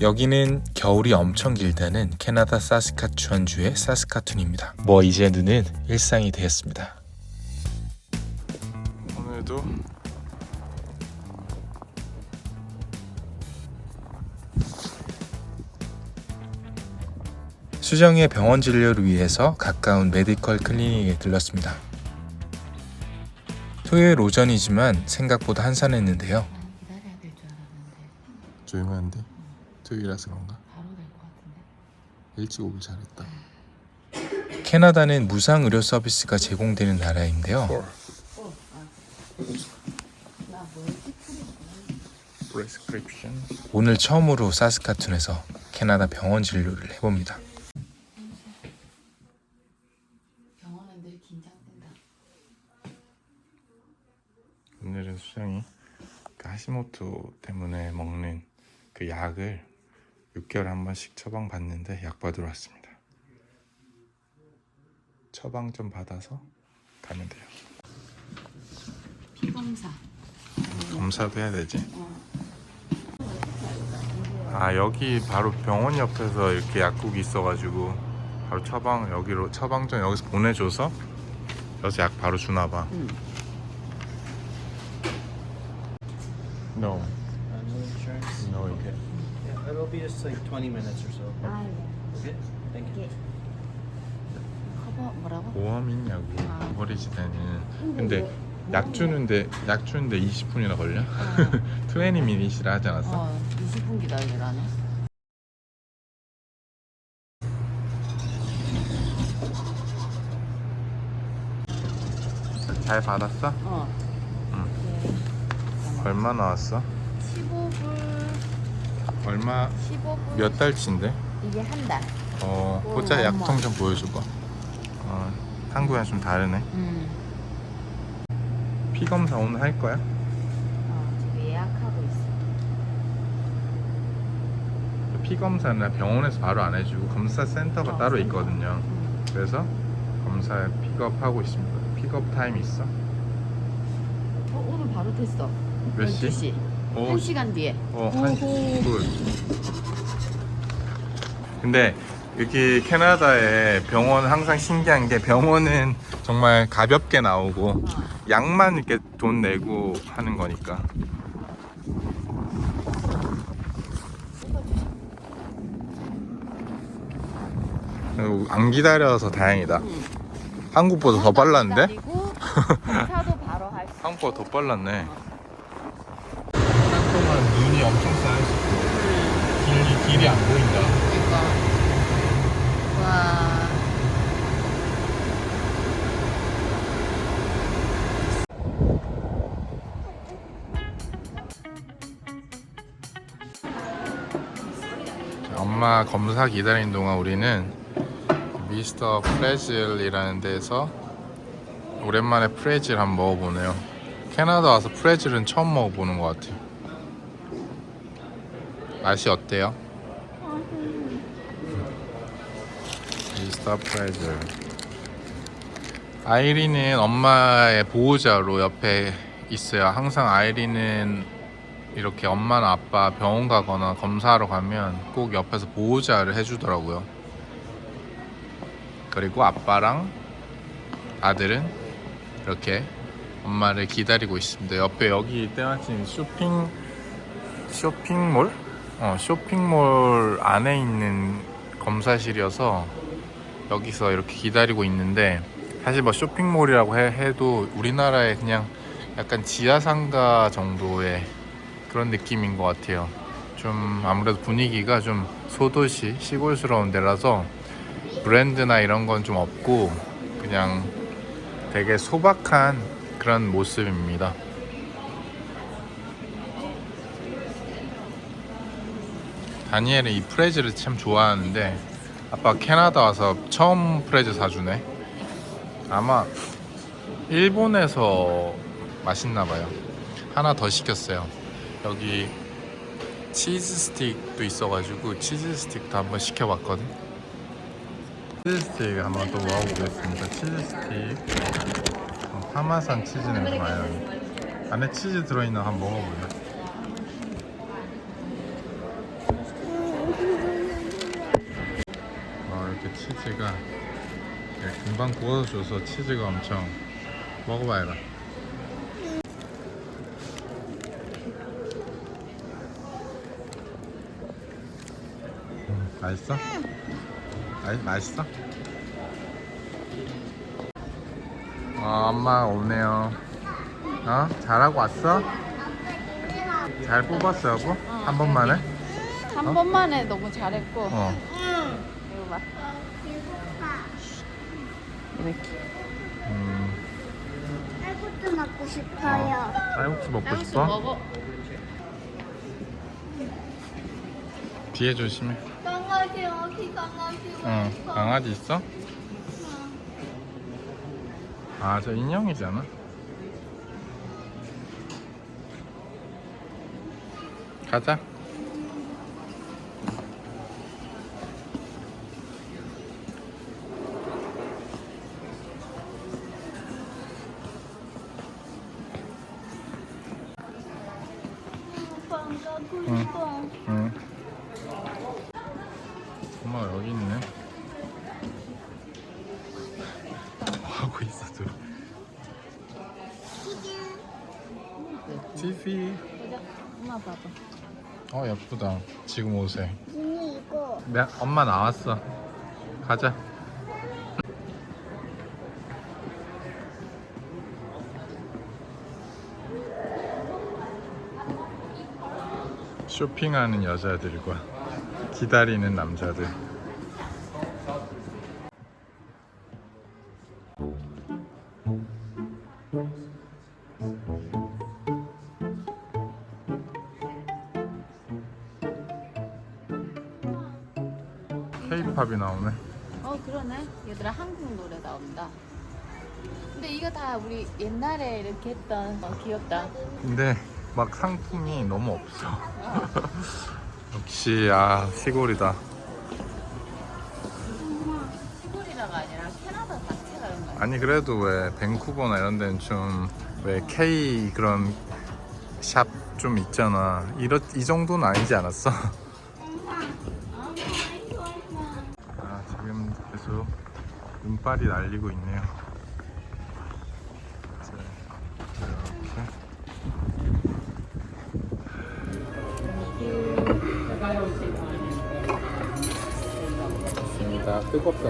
여기는 겨울이 엄청 길다는 캐나다 사스카추안주의 사스카툰입니다. 뭐 이제는 일상이 되었습니다. 오늘도 수정의 병원 진료를 위해서 가까운 메디컬 클리닉에 들렀습니다. 토요일 오전이지만 생각보다 한산했는데요. 조용한데 토요일이라서 그런가? 바로 될 것 같은데 일찍 오길 잘했다. 캐나다는 무상 의료 서비스가 제공되는 나라인데요. prescription. 오늘 처음으로 사스카툰에서 캐나다 병원 진료를 해봅니다. 병원은 늘 긴장된다 오늘은 수정이 그 하시모토 때문에 먹는 그 약을 6개월에 한 번씩 처방 받는데 약 받으러 왔습니다. 처방 좀 받아서 가면 돼요. 피검사 검사도 해야 되지. 어. 아 여기 바로 병원 옆에서 이렇게 약국이 있어가지고 바로 처방 여기로 처방전 여기서 보내줘서 여기서 약 바로 주나 봐. 응. No, no no. It'll be just like 20 minutes or so. 아 예. Okay? Thank you. 커버 뭐라고? 보험 있냐고 아. 버리지대는. 근데 약 주는데 약 주는데 20분이나 걸려? 어, 20 미닛이라 하지 않았어? 어 20분 기다리라네 잘 받았어? 어 응. 네. 얼마 나왔어? 15불 얼마 15불 몇 달치인데? 이게 한 달 어 오, 어머. 약통 좀 보여줘봐. 어 한국이랑 좀 다르네. 음. 피 검사 오늘 할 거야? 어 지금 예약하고 있어 피 검사는 병원에서 바로 안 해주고 검사 센터가 어, 따로 센터. 있거든요. 음. 그래서 검사 픽업하고 있습니다. 픽업 타임 있어? 어 오늘 바로 됐어 몇 시? 12시 어, 1시간 뒤에 어, 한. 굿. 근데 여기 캐나다의 병원 항상 신기한 게 병원은 정말 가볍게 나오고 어. 약만 이렇게 돈 내고 하는 거니까. 그리고 안 기다려서 다행이다. 응. 한국보다 더 빨랐는데? 검사도 바로 할 수. 한국보다 더 빨랐네. 동안 눈이 엄청 쌓여있고 길이, 길이 안 보인다. 그러니까 와 엄마 검사 기다리는 동안 우리는 미스터 프레즐이라는 데서 오랜만에 프레즐 한번 먹어보네요. 캐나다 와서 프레즐은 처음 먹어보는 것 같아요. 맛이 어때요? 미스터 프레즐. 아이리는 엄마의 보호자로 옆에 있어요. 항상 아이리는 이렇게 엄마나 아빠 병원 가거나 검사하러 가면 꼭 옆에서 보호자를 해주더라고요. 그리고 아빠랑 아들은 이렇게 엄마를 기다리고 있습니다. 옆에 여기 때마침 쇼핑 쇼핑몰? 어, 쇼핑몰 안에 있는 검사실이어서 여기서 이렇게 기다리고 있는데 사실 뭐 쇼핑몰이라고 해, 해도 우리나라의 그냥 약간 지하상가 정도의 그런 느낌인 것 같아요. 좀 아무래도 분위기가 좀 소도시 시골스러운 데라서 브랜드나 이런 건 좀 없고 그냥 되게 소박한 그런 모습입니다. 다니엘은 이 프레즈를 참 좋아하는데 아빠 캐나다 와서 처음 프레즈 사주네. 아마 일본에서 맛있나 봐요. 하나 더 시켰어요. 여기 치즈 스틱도 있어가지고 치즈 스틱도 한번 시켜봤거든. 치즈 스틱 한번 또 먹어보겠습니다. 치즈 스틱. 어, 파마산 치즈 냄새 많이 나네. 안에 치즈 들어있나 한번 먹어볼래? 치즈가 이렇게 금방 구워서 줘서 치즈가 엄청 먹어봐야라. 음, 맛있어? 맛 맛있어? 어, 엄마 오네요. 어? 잘하고 왔어? 잘 뽑았어 여보? 한 번만에? 한 어? 번만에 너무 잘했고. 어. 이거 봐. 이렇게. 음, 쌀국수 먹고 싶어요. 쌀국수 먹고 쌀국수 싶어? 먹어. 뒤에 조심해. 강아지 어디 강아지 어, 강아지 있어? 아, 저 인형이잖아. 가자. TV. 보자. 엄마 봐봐. 어, 예쁘다. 지금 옷에. 언니 이거 네, 엄마 나왔어. 가자. 쇼핑하는 여자들과 기다리는 남자들. 케이팝이 나오네. 어 그러네. 얘들아 한국 노래 나온다. 근데 이거 다 우리 옛날에 이렇게 했던 어, 귀엽다. 근데 막 상품이 너무 없어. 역시 아 시골이다. 시골이라가 아니라 캐나다 자체가 그런 거야. 아니 그래도 왜 밴쿠버나 이런 데는 좀 왜 K 그런 샵 좀 있잖아. 이렇 이 정도는 아니지 않았어? 눈발이 날리고 있네요. 자, 이렇게. 맞습니다. 뜨겁다.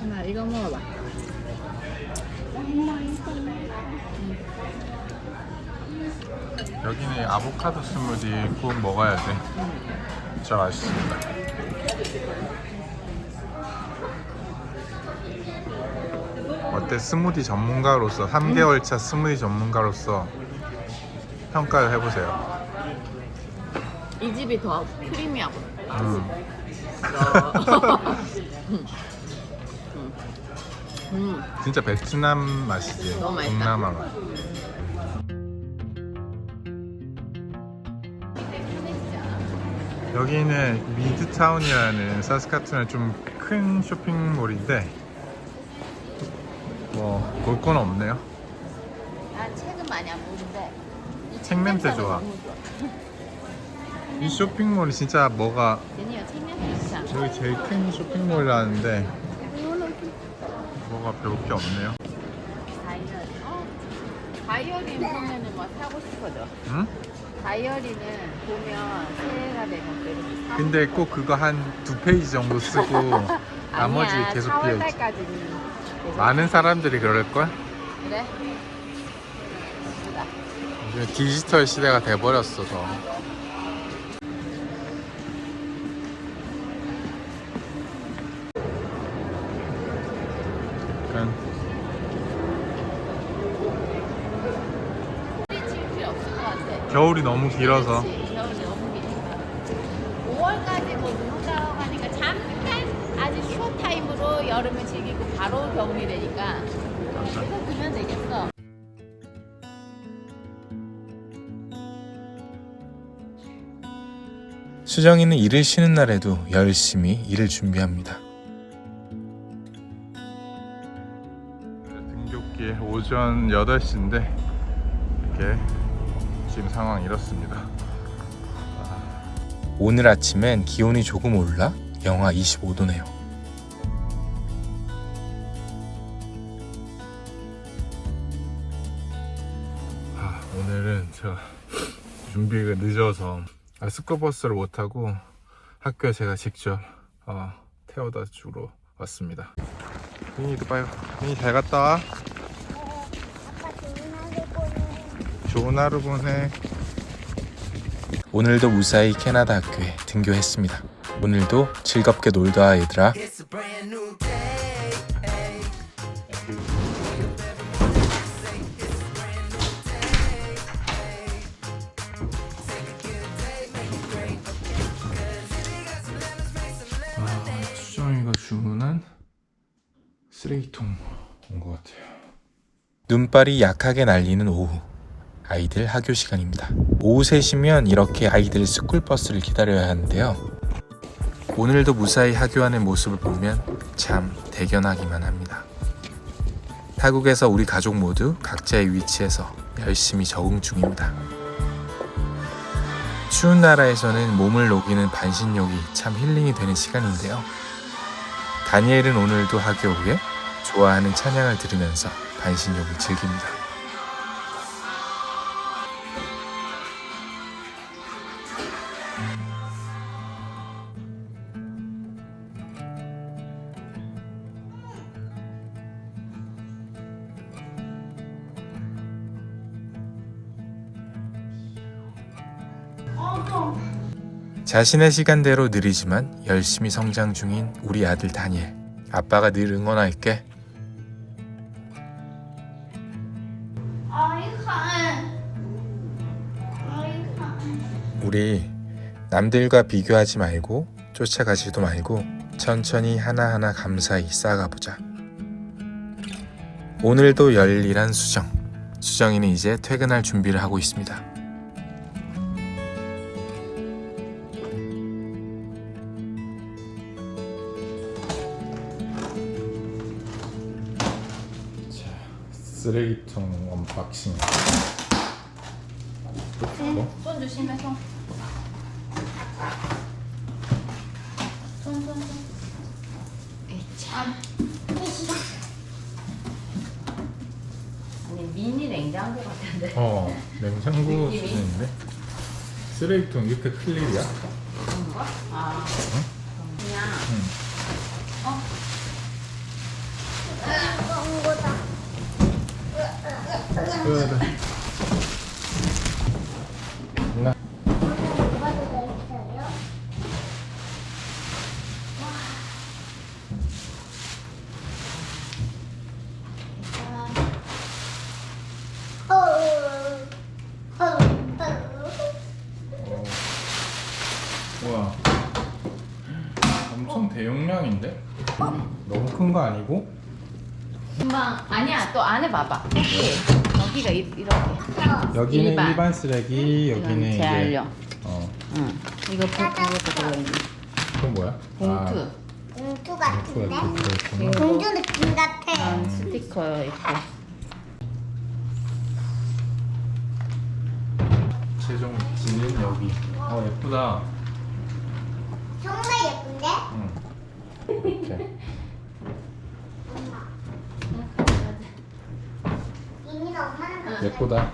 엄마 이거 먹어봐. 여기는 아보카도 스무디 꼭 먹어야 돼. 진짜 맛있습니다. 때 스무디 전문가로서 3개월 차 스무디 전문가로서 평가를 해보세요. 이 집이 더 프리미엄. 음. 음. 진짜 베트남 맛이지. 너무 맛있다. 동남아 맛. 여기는 미드타운이라는 사스카툰의 좀 큰 쇼핑몰인데 뭐 볼 건 없네요. 난 책은 많이 안 보는데 이책 냄새 냄새가 좋아. 너무 좋아. 이 쇼핑몰이 진짜 뭐가 책 냄새? 여기 제일 큰 쇼핑몰이라는데 뭐가 배울 게 없네요. 다이어리. 어? 다이어리 보면은 뭐 사고 싶어져. 응? 다이어리는 보면 새해가 되면 사. 근데 꼭 그거 한 두 페이지 정도 쓰고 나머지 아니야, 계속 4월 비어 있지. 달까지는 계속 많은 사람들이 그럴 걸. 그래? 요즘 디지털 시대가 돼버렸어. 약간 같아. 겨울이 너무 길어서 그렇지, 겨울이 너무 기니까. 5월까지 뭐 눈 온다고 하니까 잠깐 아주 쇼 타임으로 여름에 겨울이 되니까 계속 두면 되겠어. 수정이는 일을 쉬는 날에도 열심히 일을 준비합니다. 등교길 오전 8시인데 이렇게 지금 상황 이렇습니다. 오늘 아침엔 기온이 조금 올라 영하 25도네요. 제가 준비가 늦어서 아, 스쿠버스를 못 타고 학교에 제가 직접 어, 태워다 주러 왔습니다. 민이도 빨리 민이 잘 갔다 좋은 하루 보내. 오늘도 무사히 캐나다 학교에 등교했습니다. 오늘도 즐겁게 놀다 와 얘들아. 아, 쓰레기통 온 것 같아요. 눈발이 약하게 날리는 오후. 아이들 학교 시간입니다. 오후 3시면 이렇게 아이들 스쿨버스를 기다려야 하는데요. 오늘도 무사히 학교하는 모습을 보면 참 대견하기만 합니다. 타국에서 우리 가족 모두 각자의 위치에서 열심히 적응 중입니다. 추운 나라에서는 몸을 녹이는 반신욕이 참 힐링이 되는 시간인데요. 다니엘은 오늘도 학교 후에 좋아하는 찬양을 들으면서 반신욕을 즐깁니다. 자신의 시간대로 느리지만 열심히 성장 중인 우리 아들 다니엘. 아빠가 늘 응원할게. 우리 남들과 비교하지 말고 쫓아가지도 말고 천천히 하나하나 감사히 쌓아가 보자. 오늘도 열일한 수정. 수정이는 이제 퇴근할 준비를 하고 있습니다. 쓰레기통 언박싱. 손 조심해 손. 손, 손, 손. 에이, 참. 아니, 미니 냉장고 같은데. 어, 냉장고 느낌이? 수준인데? 쓰레기통 이렇게 클 일이야? 그런가? 아. 그냥. 응. 어? 먹은 거다. 엄청 대용량인데? 너무 큰 거 아니고? 금방 아니야 또 안에 봐봐 여기 여기가 이, 이렇게 여기는 일반. 일반, 쓰레기, 이건 여기는 이제 재활용 어, 응 이거 그것도 들어있는 그건 뭐야? 봉투 아, 봉투 봉투가 같은데? 이렇게 들어있구나. 이거 봉투 느낌 같아. 아, 스티커 있고 최종 지는 여기. 어 예쁘다. 정말 예쁜데? 응. 이렇게. 이민아 엄마는 그렇게 예쁘다.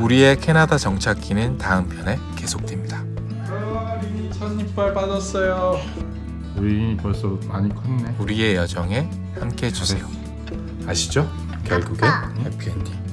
우리의 캐나다 정착기는 다음 편에 계속됩니다. 리니 첫 이빨 받았어요. 우리 벌써 많이 컸네. 우리의 여정에 함께 해주세요. 아시죠? 결국엔 해피엔딩.